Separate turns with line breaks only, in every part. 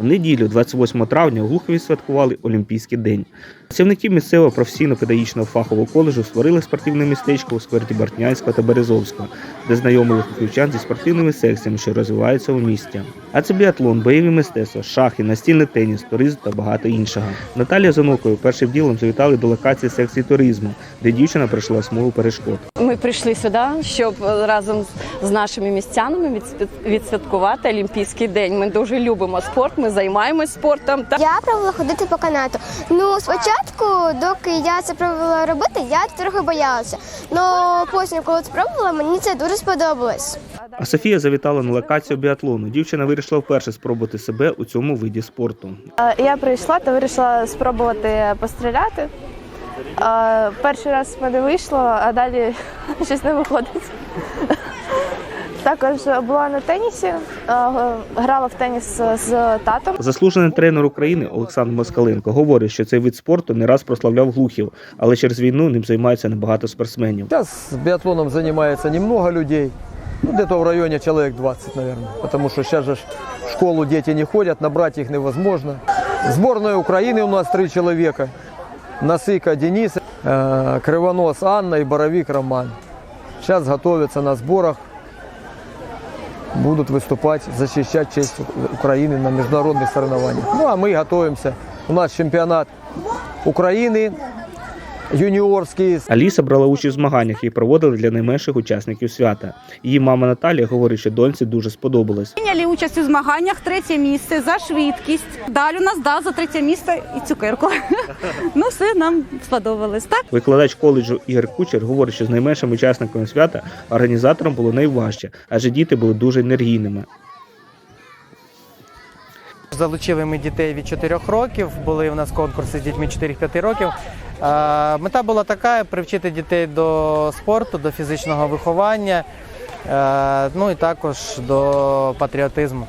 У неділю, 28 травня, у Глухові святкували Олімпійський день. Працівники місцевого професійно-педагогічного фахового коледжу створили спортивне містечко у скверті Бортнянського та Березовського, де знайомили хлопчан зі спортивними секціями, що розвиваються у місті. А це біатлон, бойові мистецтва, шахи, настільний теніс, туризм та багато іншого. Наталія Занокою першим ділом завітали до локації секції туризму, де дівчина пройшла смугу перешкод.
Ми прийшли сюди, щоб разом з нашими містянами відсвяткувати Олімпійський день. Ми дуже любимо спорт, ми займаємось спортом. Та
Я пробувала ходити по канату. Ну, спочатку, доки я це пробувала робити, я трохи боялася. Але потім, коли спробувала, мені це дуже сподобалось.
А Софія завітала на локацію біатлону. Дівчина вирішила вперше спробувати себе у цьому виді спорту.
Я прийшла та вирішила спробувати постріляти. Перший раз в мене вийшло, а далі щось не виходить. Також була на тенісі, е, грала в теніс з татом.
Заслужений тренер України Олександр Москаленко говорить, що цей вид спорту не раз прославляв глухів, але через війну ним займаються небагато спортсменів.
Сейчас биатлоном занимается немного людей. Ну, где-то в районе человек 20, наверное. Потому что сейчас же ж в школу дети не ходят, набрать их невозможно. Сборная Украины у нас три человека. Насыка Денис, э, Кривонос Анна и Боровик Роман. Сейчас готовятся на сборах. Будут выступать, защищать честь У- Украины на международных соревнованиях. Ну а мы готовимся. У нас чемпионат Украины юниорский
Аліса брала участь у змаганнях, які проводили для найменших учасників свята. Її мама Наталія говорить, що доньці дуже сподобалось.
Прийняли участь у змаганнях третє місце за швидкість. Далі у нас дав за третє місце і цукерку. Ну, все нам сподобалось. Так?
Викладач коледжу Ігор Кучер говорить, що з найменшими учасниками свята організаторам було найважче, адже діти були дуже енергійними.
Залучили ми дітей від 4 років, були у нас конкурси з дітьми 4-5 років. Е, Мета була така привчити дітей до спорту, до фізичного виховання, е, ну і також до патріотизму.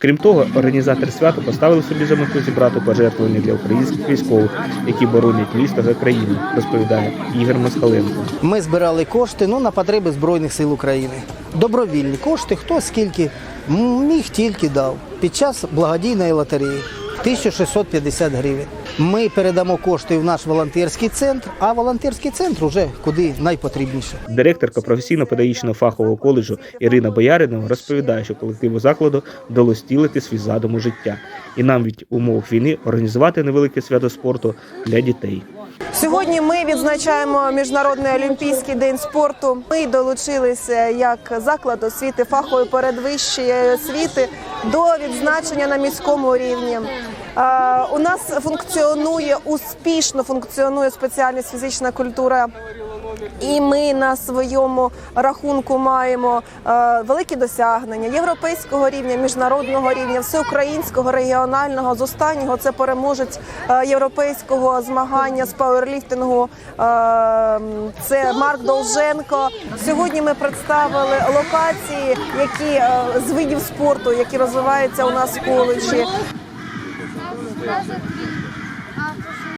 Крім того, організатори свята поставили собі за мету зібрати пожертвування для українських військових, які боронять місто за країну, розповідає Ігор Москаленко.
Ми збирали кошти ну, на потреби Збройних сил України. Добровільні кошти, хто скільки міг тільки дав під час благодійної лотереї. 1650 гривень. Ми передамо кошти в наш волонтерський центр, а волонтерський центр вже куди найпотрібніше.
Директорка професійно-педагогічного фахового коледжу Ірина Бояринова розповідає, що колективу закладу вдалося втілити свій задум у життя, і нам від умов війни організувати невелике свято спорту для дітей.
Сьогодні ми відзначаємо міжнародний олімпійський день спорту. Ми долучилися як заклад освіти фахової передвищої освіти до відзначення на міському рівні. У нас функціонує успішно функціонує спеціальність фізична культура. І ми на своєму рахунку маємо е, великі досягнення європейського рівня, міжнародного рівня, всеукраїнського, регіонального. З останнього це переможець е, європейського змагання з пауерліфтингу. Е, це Марк Долженко. Сьогодні ми представили локації, які з видів спорту, які розвиваються у нас в коледжі.